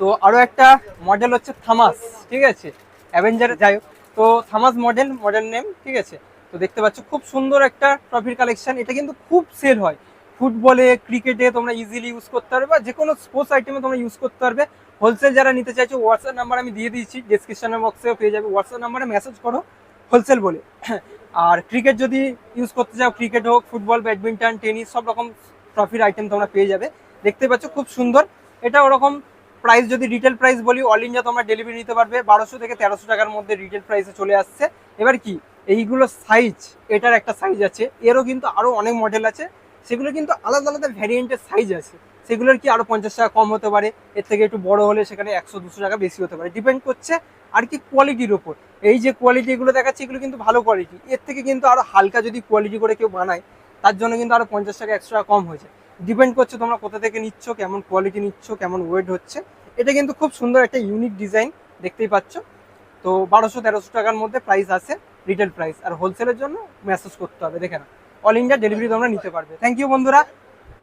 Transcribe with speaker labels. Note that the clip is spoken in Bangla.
Speaker 1: তো আরও একটা মডেল হচ্ছে থামাস ঠিক আছে? অ্যাভেঞ্জার যাই তো থামাস মডেল মডেল নেম ঠিক আছে? তো দেখতে পাচ্ছ খুব সুন্দর একটা ট্রফির কালেকশন এটা কিন্তু খুব সেল হয়। ফুটবলে ক্রিকেটে তোমরা ইজিলি ইউজ করতে পারবে। বা যে কোনো স্পোর্টস আইটেমে তোমরা ইউজ করতে পারবে। হোলসেল যারা নিতে চাইছো হোয়াটসঅ্যাপ নাম্বার আমি দিয়ে দিয়েছি। ডিসক্রিপশনের বক্সেও পেয়ে যাবে। হোয়াটসঅ্যাপ নাম্বারে মেসেজ করো। হোলসেল বলে। আর ক্রিকেট যদি ইউজ করতে চাও ক্রিকেট হোক ফুটবল ব্যাডমিন্টন টেনিস সব রকম ট্রফির আইটেম তোমরা পেয়ে যাবে। দেখতে পাচ্ছ খুব সুন্দর। এটা ওরকম প্রাইস যদি রিটেল প্রাইস বলি অল ইন্ডিয়া তোমরা ডেলিভারি নিতে পারবে। বারোশো থেকে তেরোশো টাকার মধ্যে রিটেল প্রাইসে চলে আসছে। এবার কি? এইগুলো সাইজ এটার একটা সাইজ আছে। এরও কিন্তু আরও অনেক মডেল আছে। সেগুলো কিন্তু আলাদা আলাদা ভ্যারিয়েন্টের সাইজ আছে। সেগুলোর কি আরও পঞ্চাশ টাকা কম হতে পারে? এর থেকে একটু বড় হলে সেখানে একশো, দুশো টাকা বেশি হতে পারে। ডিপেন্ড করছে আর কি কোয়ালিটির ওপর এই যে কোয়ালিটি এগুলো দেখাচ্ছে, এগুলো কিন্তু ভালো কোয়ালিটি এর থেকে কিন্তু আরও হালকা যদি কোয়ালিটি করে কেউ বানায়, তার জন্য কিন্তু আরও পঞ্চাশ টাকা, একশো টাকা কম হয়েছে ডিপেন্ড করছে তোমরা কোথা থেকে নিচ্ছ, কেমন কোয়ালিটি নিচ্ছ, কেমন ওয়েট হচ্ছে। এটা কিন্তু খুব সুন্দর একটা ইউনিক ডিজাইন দেখতেই পাচ্ছ। তো বারোশো তেরোশো টাকার মধ্যে প্রাইস আছে রিটেল প্রাইস আর হোলসেলের জন্য মেসেজ করতে হবে, দেখে না অল ইন্ডিয়া ডেলিভারি তোমরা নিতে পারবে। থ্যাংক ইউ বন্ধুরা।